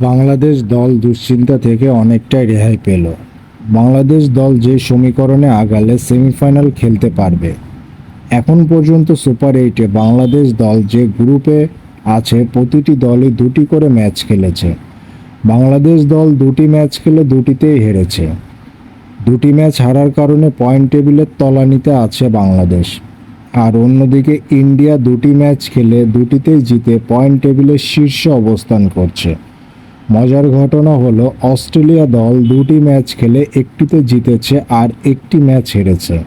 বাংলাদেশ দল দুশ্চিন্তা থেকে অনেকটাই রেহাই পেল। বাংলাদেশ দল যে সমীকরণে আগালে সেমিফাইনাল খেলতে পারবে। এখন পর্যন্ত সুপার এইটে বাংলাদেশ দল যে গ্রুপে আছে, প্রতিটি দলই দুটি করে ম্যাচ খেলেছে। বাংলাদেশ দল দুটি ম্যাচ খেলে দুটিতেই হেরেছে। দুটি ম্যাচ হারার কারণে পয়েন্ট টেবিলের তলানিতে আছে বাংলাদেশ। আর অন্যদিকে ইন্ডিয়া দুটি ম্যাচ খেলে দুটিতেই জিতে পয়েন্ট টেবিলের শীর্ষে অবস্থান করছে। মজার ঘটনা হলো, অস্ট্রেলিয়া দল দুটি ম্যাচ খেলে একটিতে জিতেছে আর একটি ম্যাচ হেরেছে।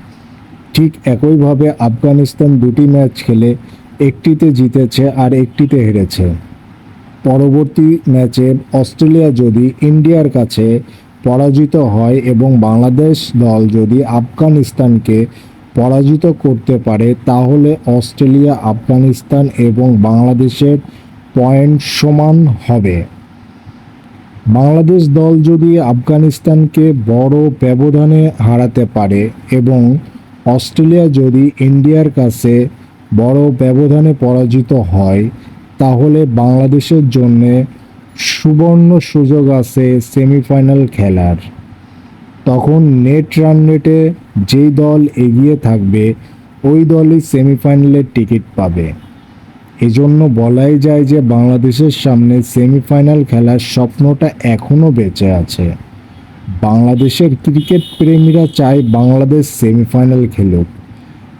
ঠিক একইভাবে আফগানিস্তান দুটি ম্যাচ খেলে একটিতে জিতেছে আর একটিতে হেরেছে। পরবর্তী ম্যাচে অস্ট্রেলিয়া যদি ইন্ডিয়ার কাছে পরাজিত হয় এবং বাংলাদেশ দল যদি আফগানিস্তানকে পরাজিত করতে পারে, তাহলে অস্ট্রেলিয়া, আফগানিস্তান এবং বাংলাদেশের পয়েন্ট সমান হবে। বাংলাদেশ দল যদি আফগানিস্তানকে বড় ব্যবধানে হারাতে পারে এবং অস্ট্রেলিয়া যদি ইন্ডিয়ার কাছে বড় ব্যবধানে পরাজিত হয়, তাহলে বাংলাদেশের জন্য সুবর্ণ সুযোগ আছে সেমিফাইনাল খেলার। তখন নেট রান রেটে যেই দল এগিয়ে থাকবে, ওই দলই সেমিফাইনালের টিকিট পাবে। এজন্য বলাই যায় যে বাংলাদেশের সামনে সেমিফাইনাল খেলার স্বপ্নটা এখনও বেঁচে আছে। বাংলাদেশের ক্রিকেট প্রেমীরা চায় বাংলাদেশ সেমিফাইনাল খেলুক।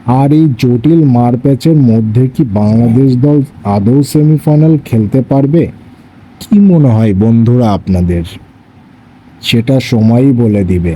আর এই জটিল মারপ্যাচের মধ্যে কি বাংলাদেশ দল আদৌ সেমিফাইনাল খেলতে পারবে? কি মনে হয় বন্ধুরা আপনাদের? সেটা সময়ই বলে দিবে।